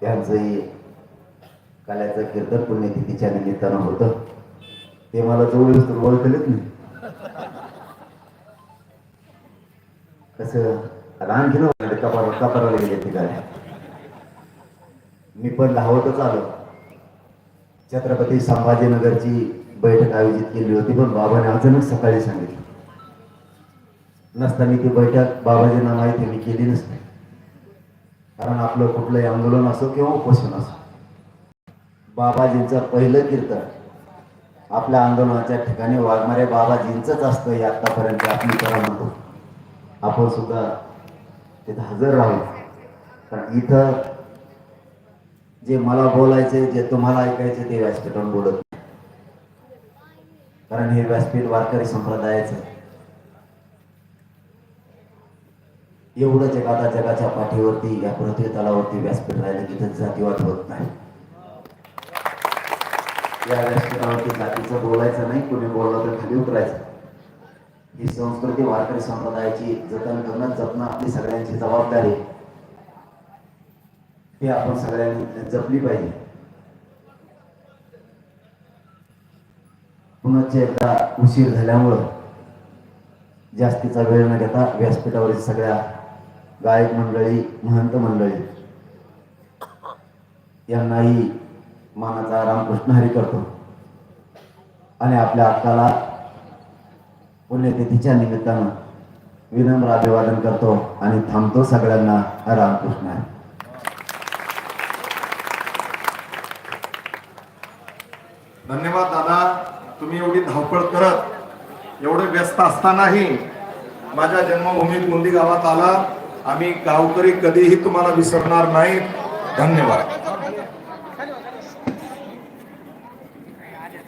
त्यांचंही काल्याचं कीर्तन पुण्यतिथीच्या निमित्तानं होतं. ते मला जवळ ओळखलेच नाही. कसं? रान घेणं कपार कपाराला गेले ते गाड्या मी पण धावतच आलो. छत्रपती संभाजीनगरची बैठक आयोजित केली होती पण बाबाने अचानक सकाळी सांगितलं. नसताना ती बैठक बाबाजींना माहिती मी केली नसते. कारण आपलं कुठलंही आंदोलन असो किंवा उपोषण असो बाबाजींचं पहिलं कीर्तन आपल्या आंदोलनाच्या ठिकाणी वागणारे बाबाजींचंच असतं हे आतापर्यंत आपली करा म्हणतो. आपण सुद्धा तिथं हजर राहू. कारण इथं जे मला बोलायचे जे तुम्हाला ऐकायचे ते व्यासपीठावर बोलत नाही. कारण हे व्यासपीठ वारकरी संप्रदायाचं एवढं जगाचा जगाच्या पाठीवरती या पृथ्वी तलावरती व्यासपीठ राहिलं की तिथं जातीवाद होत नाही. या व्यासपीठावरती जातीचं बोलायचं नाही कोणी बोललं तर खाली उतरायचं. ही संस्कृती वारकरी संप्रदायाची जतन करणं जपणं आपली सगळ्यांची जबाबदारी. हे आपण सगळ्यांनी जपली पाहिजे. पुनश्च एकदा उशीर झाल्यामुळं जास्तीचा वेळ न घेता व्यासपीठावरील सगळ्या गायक मंडळी महंत मंडळी यांनाही मानाचा रामकृष्ण हरी करतो. आणि आपल्या अक्काला पुण्यतिथीच्या निमित्तानं विनम्र अभिवादन करतो आणि थांबतो सगळ्यांना रामकृष्ण हरी. धन्यवाद दादा तुम्ही एवढी धावपळ करत एवढे व्यस्त असतानाही माझ्या जन्मभूमीत मुंदी गावात आला. आम्ही गावकरी कधीही तुम्हाला विसरणार नाही धन्यवाद.